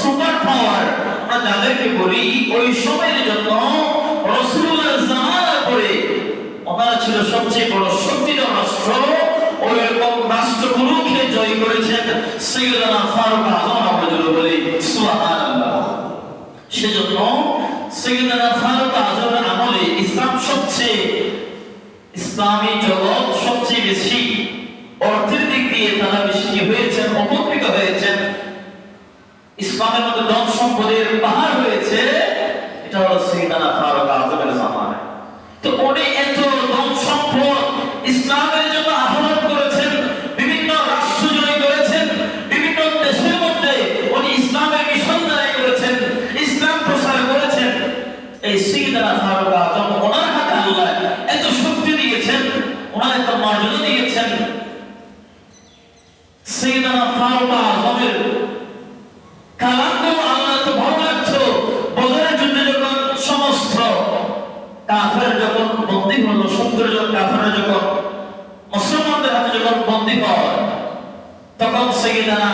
Super power আমরা যাদেরকে বলি, ওই সময়ের জন্য রসুল্লাহ জামানার পরে ওনারা ছিল সবচেয়ে বড় শক্তিধর রাষ্ট্র। ওই রকম রাষ্ট্রগুলোকে জয় করেছেন সৈয়দনা ফারুক আজম আমরা বলি, সুবহানাল্লাহ। সেজন্য সৈয়দনা ফারুক আজমের আমলে ইসলাম সবচেয়ে, ইসলামী জগৎ সবচেয়ে বেশি অর্থের দিক দিয়ে তারা বেশি হয়েছেন ইসলামের মধ্যে ধন সম্পদের পাহাড় হয়েছে এটা হলো সৈয়দনা ফারুক আজমের জামানায় তো উনি এত ধন সম্পদ ইসলামের জন্য আহ্বান করেছেন, বিভিন্ন রাষ্ট্র জয় করেছেন, বিভিন্ন দেশের মধ্যে উনি ইসলামের মিশন করেছেন, ইসলাম প্রসার করেছেন। এই সৈয়দনা ফারুক আজম ওনার হাতে আল্লাহ এত শক্তি দিয়েছেন, ওনার এত মর্যাদা দিয়েছেন। সৈয়দনা ফারুক আজমের কাফের যখন বন্দী হলো সত্তর জন কাফের যখন মুসলমানদের হাতে যখন বন্দী হয়, তখন সৈয়দানা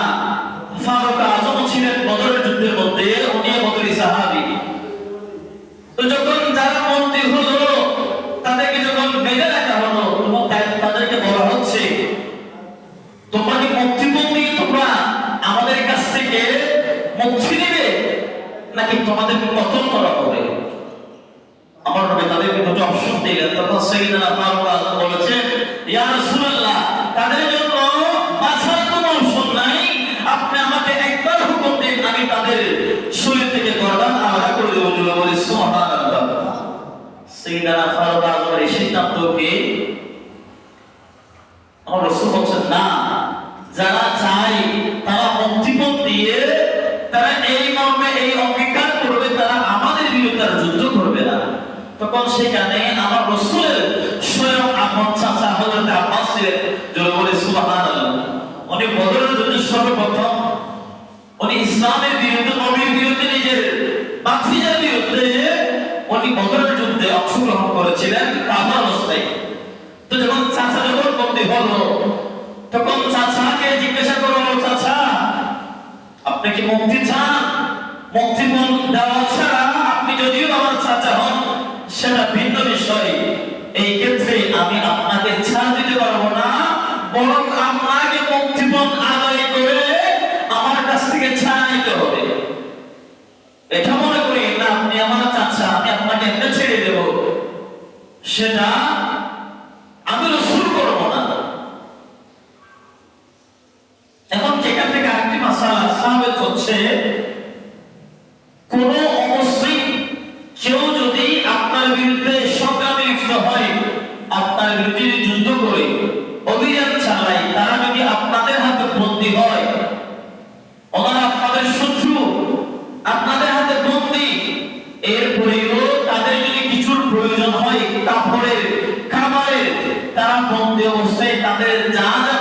ফারুক আজম ছিলেন বদরের যুদ্ধের মধ্যে, উনি বদরি সাহাবি। তো যখন যারা বন্দী হলো, তাদেরকে যখন বেঁধে রাখা হলো এবং তাদেরকে বলা হচ্ছে, তোমরা কি মুক্তিবন্দি তোমরা আমাদের কাছ থেকে মুক্তি নেবে? নাকি তোমাদেরকে পতন করা হবে আমার নবী তাদেরকে দুটো অপশন দিলেন তখন ফারুক আযম বলেছেন, ইয়া রাসূলুল্লাহ, তাদের জন্য বাছার কোনো অপশন নাই। আপনি আমাকে একবার হুকুম দিন, আমি তাদের শরীর থেকে গর্দান আলাদা করে দেবো। বলে বলে, সুবহানাল্লাহ। সাইয়েদনা ফারুক আযমের এই সিদ্ধান্তকে আমার রসুল বলছেন, না, যারা চায় তারা মুক্তিপণ দিয়ে, তারা এই মর্মে এই অঙ্গীকার করবে, তারা আমাদের বিরুদ্ধে যুদ্ধ করবে। তখন সেখানে আমার রসুলের স্বয়ং আপন চাচা হজরত আব্বাস ছিলেন। যারা বলে, সুবহানাল্লাহ। উনি বদরের যুদ্ধে সর্বপ্রথম, উনি ইসলামের বিরুদ্ধে, নবীর বিরুদ্ধে, নিজের বাতিজার বিরুদ্ধে উনি বদরের যুদ্ধে অংশগ্রহণ করেছিলেন কাবা অবস্থায়। তো যখন চাচা যখন বন্দী হলো, তখন চাচাকে জিজ্ঞাসা করো চাচা, আপনি কি মুক্তি চান? মুক্তি দেওয়া ছাড়া আপনি যদিও আমার চাচা হন সেটা ভিন্ন বিষয়। এই ক্ষেত্রে আমি আপনাকে ছাড় দিতে পারব না, বরং আপনাকে মুক্তিপণ আদায় করে আমার কাছ থেকে ছাড় নিতে হবে। এটা মনে করি না, আপনি আমার চাচা, আমি আপনাকে এমনি ছেড়ে দেব। সেটা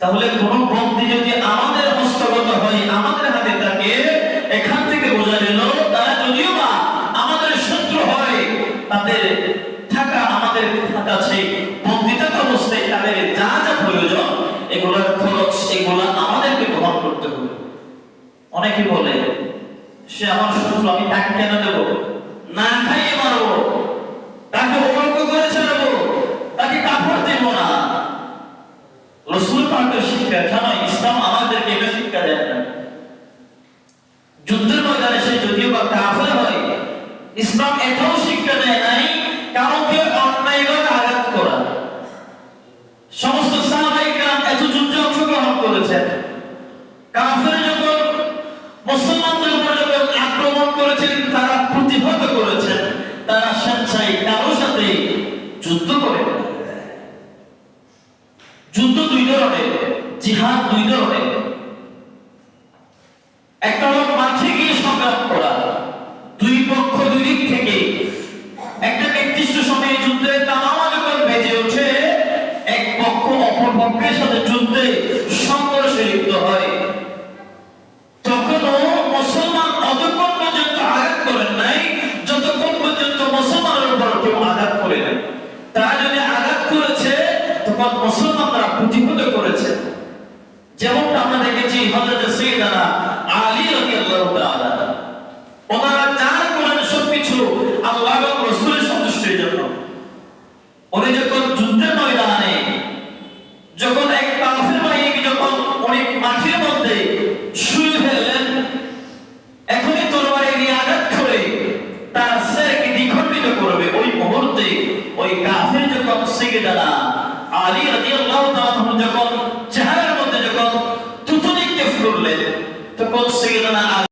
তাহলে কোন বন্দী যদি আমাদের হস্তগত হয়, আমাদের হাতে থাকে, এখান থেকে বোঝা গেল, তারা যদিও বা আমাদের শত্রু হয়, তাদের থাকা আমাদের বন্দী অবস্থায় তাদের যা যা প্রয়োজন, এগুলোর খরচ, এগুলো আমাদেরকে বহন করতে হবে। অনেকে বলে, সে আমার শত্রু, আমি তাকে কেন দেবো? না খাইয়ে মারবো তাকে অবজ্ঞ করে ছাড়বো তাকে কাপড় দেব না পাকের শিক্ষা কেন ইসলাম আমাদেরকে এটা শিক্ষা না। যুদ্ধের ময়দানে সে যদিও বা কাফের হয়, ইসলাম এটাও শিক্ষা দেয় নাই, কাউকে আঘাত করা। সমস্ত এত অংশগ্রহণ করেছেন। কাফের যখন মুসলমানদের উপর যখন আক্রমণ করেছেন, তারা প্রতিহত করেছেন, তারা স্বেচ্ছায় কারোর সাথে যুদ্ধ করে যুদ্ধ দুই ধরনের জিহাদ দুই ধরনের একটা হলো মাঠে গিয়ে সংগ্রাম করা। দুই পক্ষ, দুই দিক থেকে। একটা নির্দিষ্ট সময়ে যুদ্ধের তামামা যখন বেজে ওঠে। এক পক্ষ অপর পক্ষের সাথে যুদ্ধে সংঘর্ষে লিপ্ত হয়। যতক্ষণ পর্যন্ত মুসলমানের আঘাত করে নাই। তারা যদি আঘাত করেছে, তখন মুসলমানরা প্রতিহত করেছে। যেমনটা আমরা দেখেছি হযরত সাইয়েদানা আলী রাদিয়াল্লাহু ওনারা যা করেন সবকিছু আল্লাহ এবং রাসূলের সন্তুষ্টির জন্য। উনি যখন যুদ্ধের ময়দানে, যখন এক কাফের বাহিনী যখন অনেক মাঠের মধ্যে শুয়ে ফেললেন, এখনই তরবারি নিয়ে আঘাত করে তার শেরকে দ্বিখণ্ডিত করবে। ওই মুহূর্তে ওই কাফের যখন সিগদানা আলী রাদিয়াল্লাহু তাআলা যখন سيدنا